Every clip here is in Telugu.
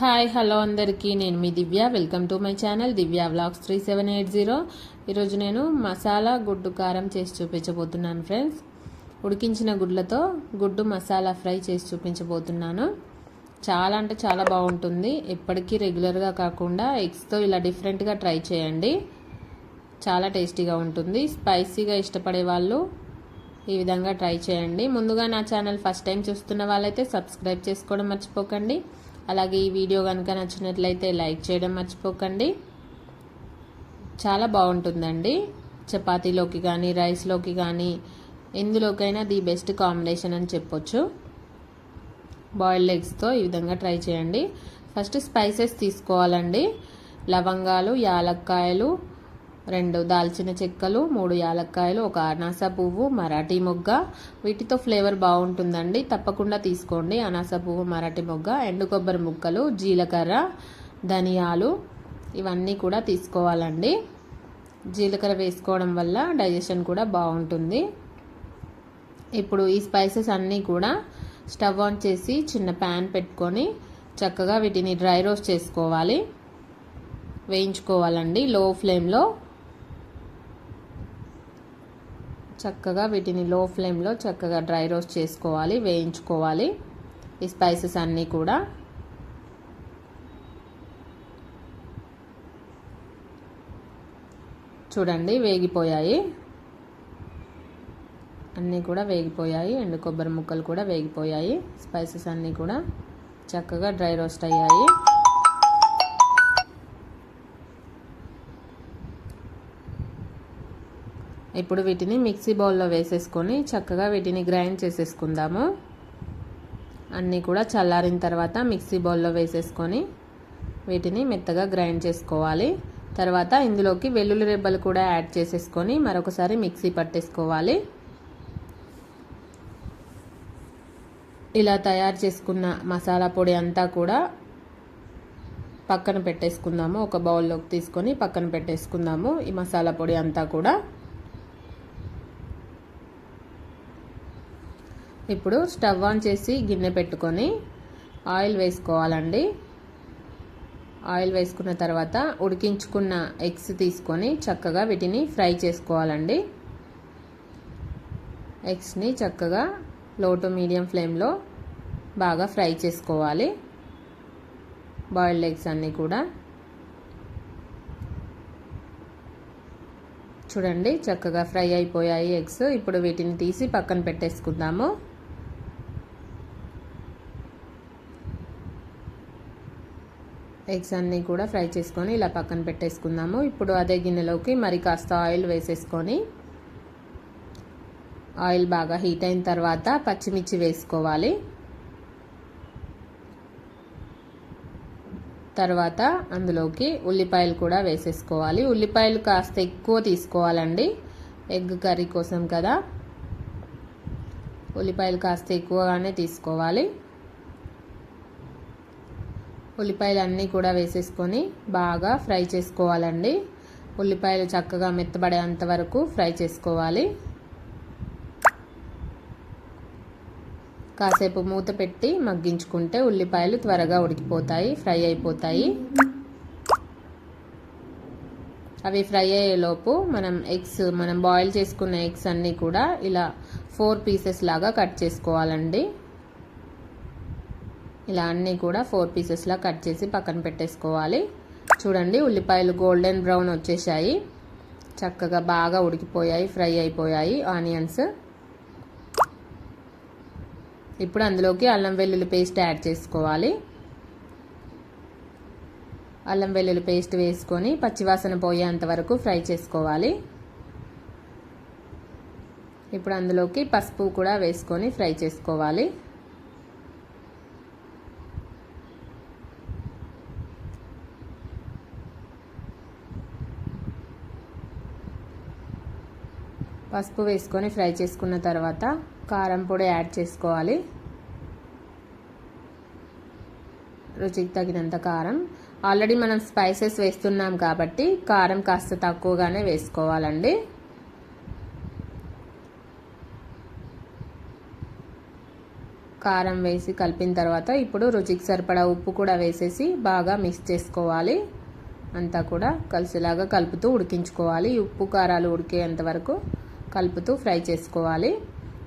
హాయ్ హలో అందరికీ. నేను మీ Divya. Welcome to my channel Divya vlogs three seven eight zero. ఈరోజు నేను మసాలా గుడ్డు కారం చేసి చూపించబోతున్నాను ఫ్రెండ్స్. ఉడికించిన గుడ్లతో గుడ్డు మసాలా ఫ్రై చేసి చూపించబోతున్నాను. చాలా అంటే చాలా బాగుంటుంది. ఎప్పటికీ రెగ్యులర్గా కాకుండా ఎగ్స్తో ఇలా డిఫరెంట్గా ట్రై చేయండి. చాలా టేస్టీగా ఉంటుంది. స్పైసీగా ఇష్టపడే వాళ్ళు ఈ విధంగా ట్రై చేయండి. ముందుగా నా ఛానల్ ఫస్ట్ టైం చూస్తున్న వాళ్ళైతే సబ్స్క్రైబ్ చేసుకోవడం మర్చిపోకండి. అలాగే ఈ వీడియో కనుక నచ్చినట్లయితే లైక్ చేయడం మర్చిపోకండి. చాలా బాగుంటుందండి. చపాతీలోకి కానీ రైస్లోకి కానీ ఎందులోకైనా ది బెస్ట్ కాంబినేషన్ అని చెప్పొచ్చు. బాయిల్డ్ ఎగ్స్తో ఈ విధంగా ట్రై చేయండి. ఫస్ట్ స్పైసెస్ తీసుకోవాలండి. లవంగాలు యాలక్కాయలు రెండు దాల్చిన చెక్కలు మూడు యాలక్కాయలు ఒక అనాస పువ్వు మరాఠీ మొగ్గ. వీటితో ఫ్లేవర్ బాగుంటుందండి. తప్పకుండా తీసుకోండి. అనాస పువ్వు మరాఠీ మొగ్గ ఎండు కొబ్బరి ముక్కలు జీలకర్ర ధనియాలు ఇవన్నీ కూడా తీసుకోవాలండి. జీలకర్ర వేసుకోవడం వల్ల డైజెషన్ కూడా బాగుంటుంది. ఇప్పుడు ఈ స్పైసెస్ అన్నీ కూడా స్టవ్ ఆన్ చేసి చిన్న ప్యాన్ పెట్టుకొని చక్కగా వీటిని డ్రై రోస్ట్ చేసుకోవాలి. వేయించుకోవాలండి. లో ఫ్లేమ్లో చక్కగా వీటిని లో ఫ్లేమ్లో చక్కగా డ్రై రోస్ట్ చేసుకోవాలి వేయించుకోవాలి. ఈ స్పైసెస్ అన్నీ కూడా. చూడండి వేగిపోయాయి. అన్నీ కూడా వేగిపోయాయి. ఎండు కొబ్బరి ముక్కలు కూడా వేగిపోయాయి. స్పైసెస్ అన్నీ కూడా చక్కగా డ్రై రోస్ట్ అయ్యాయి. ఇప్పుడు వీటిని మిక్సీ బౌల్లో వేసేసుకొని చక్కగా వీటిని గ్రైండ్ చేసేసుకుందాము. అన్నీ కూడా చల్లారిన తర్వాత మిక్సీ బౌల్లో వేసేసుకొని వీటిని మెత్తగా గ్రైండ్ చేసుకోవాలి. తర్వాత ఇందులోకి వెల్లుల్లి రెబ్బలు కూడా యాడ్ చేసేసుకొని మరొకసారి మిక్సీ పట్టేసుకోవాలి. ఇలా తయారు చేసుకున్న మసాలా పొడి అంతా కూడా పక్కన పెట్టేసుకుందాము. ఒక బౌల్లోకి తీసుకొని పక్కన పెట్టేసుకుందాము ఈ మసాలా పొడి అంతా కూడా. ఇప్పుడు స్టవ్ ఆన్ చేసి గిన్నె పెట్టుకొని ఆయిల్ వేసుకోవాలండి. ఆయిల్ వేసుకున్న తర్వాత ఉడికించుకున్న ఎగ్స్ తీసుకొని చక్కగా వీటిని ఫ్రై చేసుకోవాలండి. ఎగ్స్ని చక్కగా లో టు మీడియం ఫ్లేమ్లో బాగా ఫ్రై చేసుకోవాలి. బాయిల్డ్ ఎగ్స్ అన్నీ కూడా. చూడండి చక్కగా ఫ్రై అయిపోయాయి ఎగ్స్. ఇప్పుడు వీటిని తీసి పక్కన పెట్టేసుకుందాము. ఎగ్స్ అన్నీ కూడా ఫ్రై చేసుకొని ఇలా పక్కన పెట్టేసుకుందాము. ఇప్పుడు అదే గిన్నెలోకి మరి కాస్త ఆయిల్ వేసేసుకొని ఆయిల్ బాగా హీట్ అయిన తర్వాత పచ్చిమిర్చి వేసుకోవాలి. తర్వాత అందులోకి ఉల్లిపాయలు కూడా వేసేసుకోవాలి. ఉల్లిపాయలు కాస్త ఎక్కువ తీసుకోవాలండి. ఎగ్ కర్రీ కోసం కదా. ఉల్లిపాయలు కాస్త ఎక్కువగానే తీసుకోవాలి. ఉల్లిపాయలు అన్నీ కూడా వేసేసుకొని బాగా ఫ్రై చేసుకోవాలండి. ఉల్లిపాయలు చక్కగా మెత్తబడేంత వరకు ఫ్రై చేసుకోవాలి. కాసేపు మూత పెట్టి మగ్గించుకుంటే ఉల్లిపాయలు త్వరగా ఉడికిపోతాయి ఫ్రై అయిపోతాయి. అవి ఫ్రై అయ్యేలోపు మనం ఎగ్స్ మనం బాయిల్ చేసుకున్న ఎగ్స్ అన్నీ కూడా ఇలా ఫోర్ పీసెస్ లాగా కట్ చేసుకోవాలండి. ఇలా అన్నీ కూడా ఫోర్ పీసెస్లా కట్ చేసి పక్కన పెట్టేసుకోవాలి. చూడండి ఉల్లిపాయలు గోల్డెన్ బ్రౌన్ వచ్చేసాయి. చక్కగా బాగా ఉడికిపోయాయి ఫ్రై అయిపోయాయి ఆనియన్స్. ఇప్పుడు అందులోకి అల్లం వెల్లుల్లి పేస్ట్ యాడ్ చేసుకోవాలి. అల్లం వెల్లుల్లి పేస్ట్ వేసుకొని పచ్చివాసన పోయేంత వరకు ఫ్రై చేసుకోవాలి. ఇప్పుడు అందులోకి పసుపు కూడా వేసుకొని ఫ్రై చేసుకోవాలి. పసుపు వేసుకొని ఫ్రై చేసుకున్న తర్వాత కారం పొడి యాడ్ చేసుకోవాలి. రుచికి తగినంత కారం. ఆల్రెడీ మనం స్పైసెస్ వేస్తున్నాం కాబట్టి కారం కాస్త తక్కువగానే వేసుకోవాలండి. కారం వేసి కలిపిన తర్వాత ఇప్పుడు రుచికి సరిపడా ఉప్పు కూడా వేసేసి బాగా మిక్స్ చేసుకోవాలి. అంతా కూడా కలిసేలాగా కలుపుతూ ఉడికించుకోవాలి. ఉప్పు కారాలు ఉడికేంత వరకు కలుపుతూ ఫ్రై చేసుకోవాలి.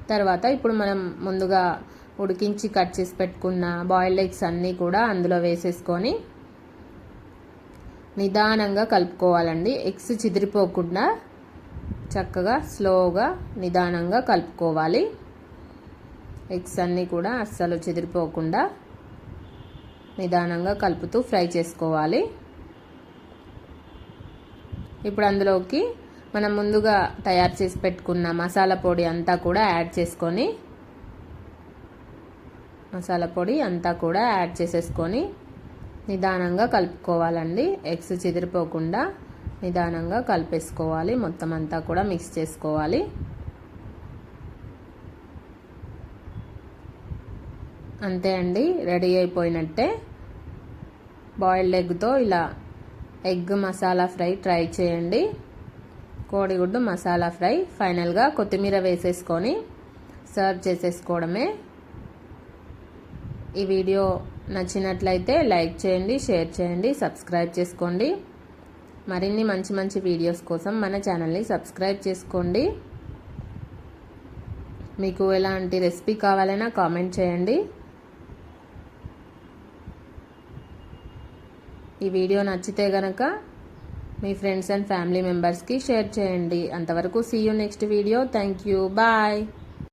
తర్వాత ఇప్పుడు మనం ముందుగా ఉడికించి కట్ చేసి పెట్టుకున్న బాయిల్డ్ ఎగ్స్ అన్నీ కూడా అందులో వేసేసుకొని నిదానంగా కలుపుకోవాలండి. ఎగ్స్ చిదిరిపోకుండా చక్కగా స్లోగా నిదానంగా కలుపుకోవాలి. ఎగ్స్ అన్నీ కూడా అస్సలు చెదిరిపోకుండా నిదానంగా కలుపుతూ ఫ్రై చేసుకోవాలి. ఇప్పుడు అందులోకి మనం ముందుగా తయారు చేసి పెట్టుకున్న మసాలా పొడి అంతా కూడా యాడ్ చేసుకొని మసాలా పొడి అంతా కూడా యాడ్ చేసేసుకొని నిదానంగా కలుపుకోవాలండి. ఎగ్స్ చెదిరిపోకుండా నిదానంగా కలిపేసుకోవాలి. మొత్తం అంతా కూడా మిక్స్ చేసుకోవాలి. అంతే అండి. రెడీ అయిపోయినట్టే బాయిల్డ్ ఎగ్తో ఇలా ఎగ్ మసాలా ఫ్రై ట్రై చేయండి. కోడిగుడ్డు మసాలా ఫ్రై ఫైనల్గా కొత్తిమీర వేసేసుకొని సర్వ్ చేసేసుకోవడమే. ఈ వీడియో నచ్చినట్లయితే లైక్ చేయండి షేర్ చేయండి సబ్స్క్రైబ్ చేసుకోండి. మరిన్ని మంచి మంచి వీడియోస్ కోసం మన ఛానల్ని సబ్స్క్రైబ్ చేసుకోండి. మీకు ఎలాంటి రెసిపీ కావాలన్నా కామెంట్ చేయండి. ఈ వీడియో నచ్చితే గనక మీ ఫ్రెండ్స్ అండ్ ఫ్యామిలీ మెంబర్స్కి షేర్ చేయండి. అంతవరకు see you next video thank you bye